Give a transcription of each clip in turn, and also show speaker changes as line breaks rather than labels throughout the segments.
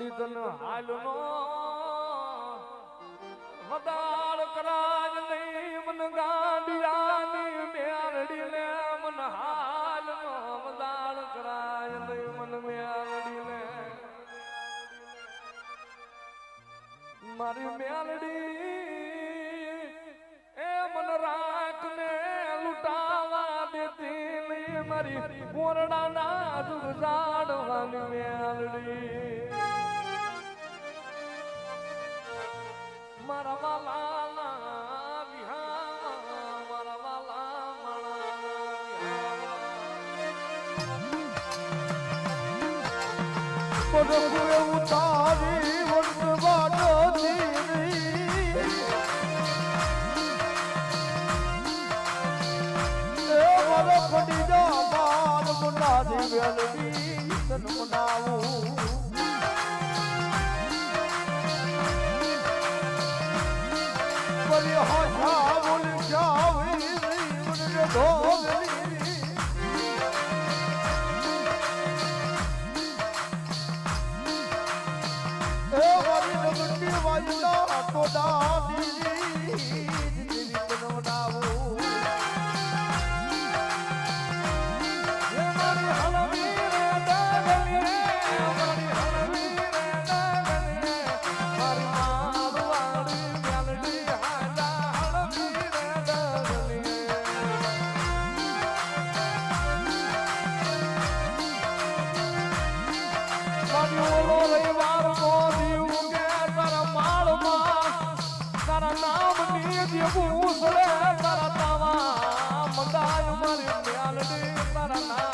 તન
હાલનો વદાળ કરાજ નહીં, મન ગાંડિયાની મેલડી લે, મન હાલ વદાળ કરાજ નહીં, મન મેલડી લે. મારી મેલડી એ મન રાખ ને લૂંટાવા દેતી નહીં, મારી પોરડાના દૂધ જાડવાની
પડકુએ ઉતારી વંશ બાટો દીરી એ વર પડી જા બાર મુનાદી વેલડી.
તારા માળમાં તારા નામની જે ભૂસડે તારા તાવા મંદાય મારી મ્યાલડી તારા નામ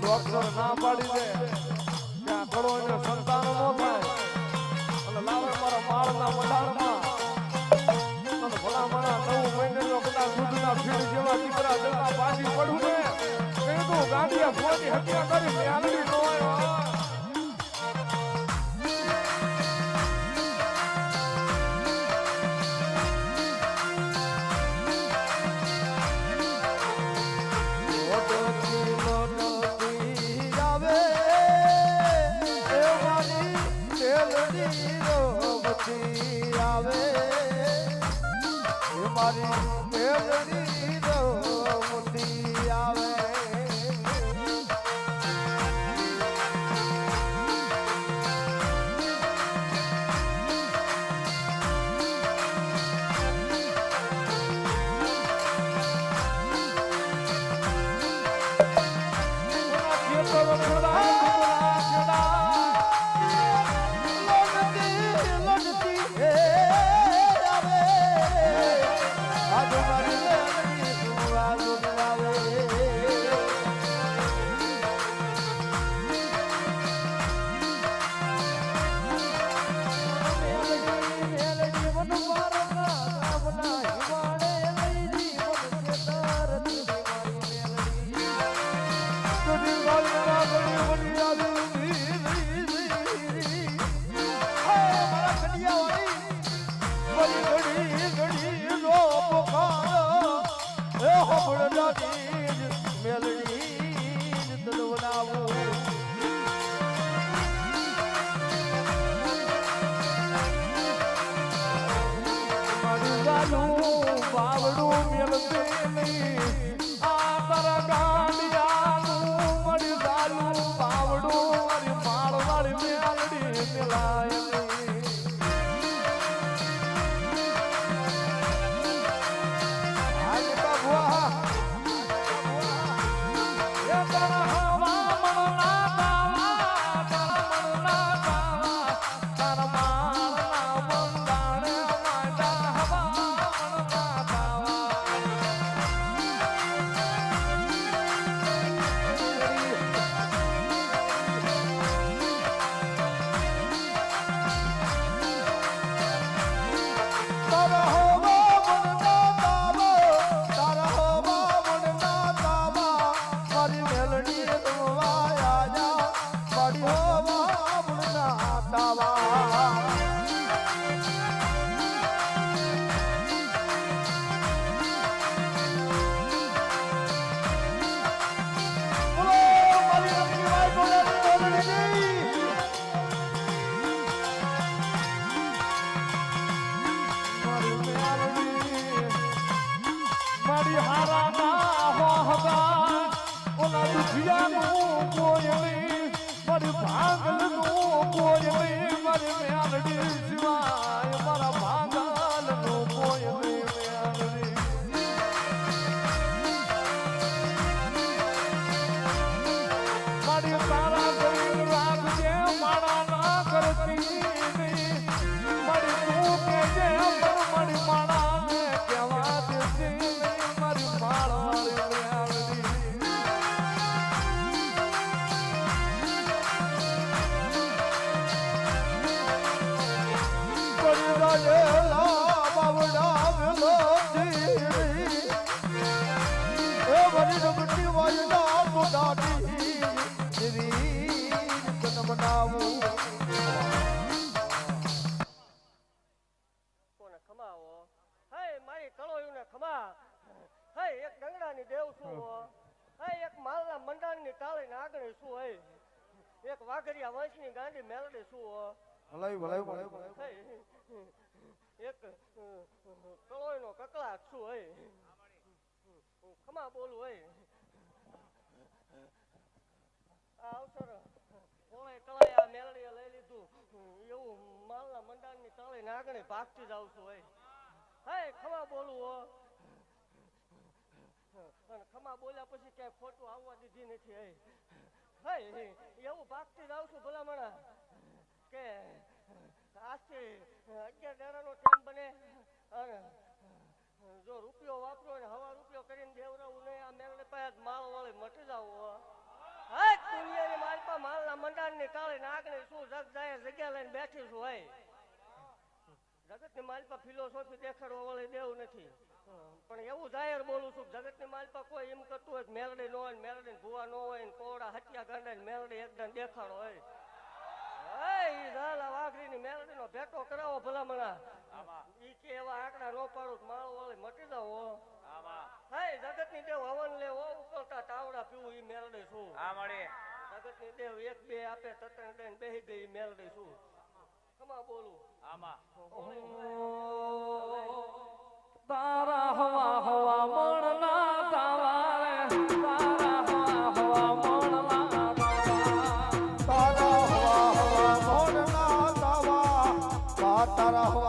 ડોક્ટર ના પાડી દે. કે આ એને સંતાનો નો થાય. અને લાવે મારા માળના મંડાણમાં અને જેવા દીકરા જતા પાછી પડું ને કીધું હત્યા કરી નો આવ્યો.
એ મેલડી
ખમા. હે એક ડંગડાની દેવ શું હો. એક માલના મંડાણની ટાળીને આગળ શું હે. એક વાઘરિયા વંશની ગાંડી મેલડી શું હો.
ભલાઈ ભલાઈ ભલાઈ
હે એક કળોયનો કકળાટ શું હે. ખમા બોલું હે. આ અવસર કોણે કળાયા મેલડીએ લઈ લીધું. એવું માલના મંડાણની ટાળીને આગળ ભાગતી જ આવશું હે. હે ખમા બોલવો હો. અને ખમા બોલ્યા પછી ક્યાંય ખોટું આવવા દીધી નથી હે હે એવું ભાગતી જ છું ભલામણા. કે આજથી અગિયાર દાડાનો ટાઈમ બને અને જો રૂપિયો વાપરો ને હવા રૂપિયો કરીને દેવરાવું નહીં, આ મેળને પાસે માલ વાળી મટી જાવ હે. દુનિયાની મારી પાસે માલના મંડાણની તાળીને નાગણી શું જગ જાય જગ્યા લઈને બેઠી છું હે જગતની મારી પાસે ફિલોસોફી દેખાડવા વાળી દેવું નથી. પણ એવું જાહેર બોલું છું જગતની મારી પાસે કોઈ એમ કરતું હોય મેરડી નો હોય મેરડી ભૂવા નો હોય ને કોડા હત્યા ગાંડા ને મેલડી એકદમ દેખાડો હોય ભેટો કરાવો ભલામણા. ઈ કે એવા આંકડા નો પાડું માળો વાળી મટી જાવ હો. હે જગતની દેવ હવન લે ઉકળતા તાવડા પીવું ઈ મેલડી શું જગતની દેવ એક બે આપે તતણ દઈને બેહી ગઈ ઈ મેલડી ખમા બોલું.
તારા હવા હવા મણના તાવા રે તારા. હવા હવા મણના
તારા. તારા હવા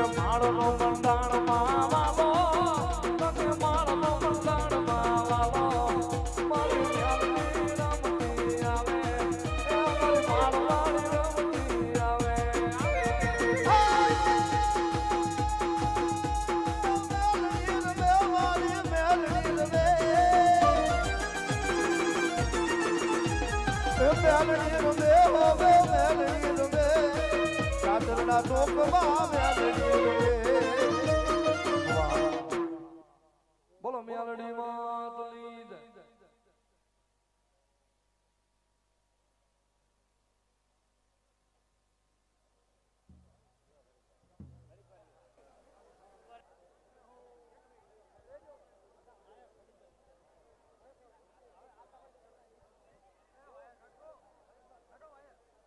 એ મારી માળવાળી રમતી આવે
ચાદરના ટોપમાં મેલડી அவருடைய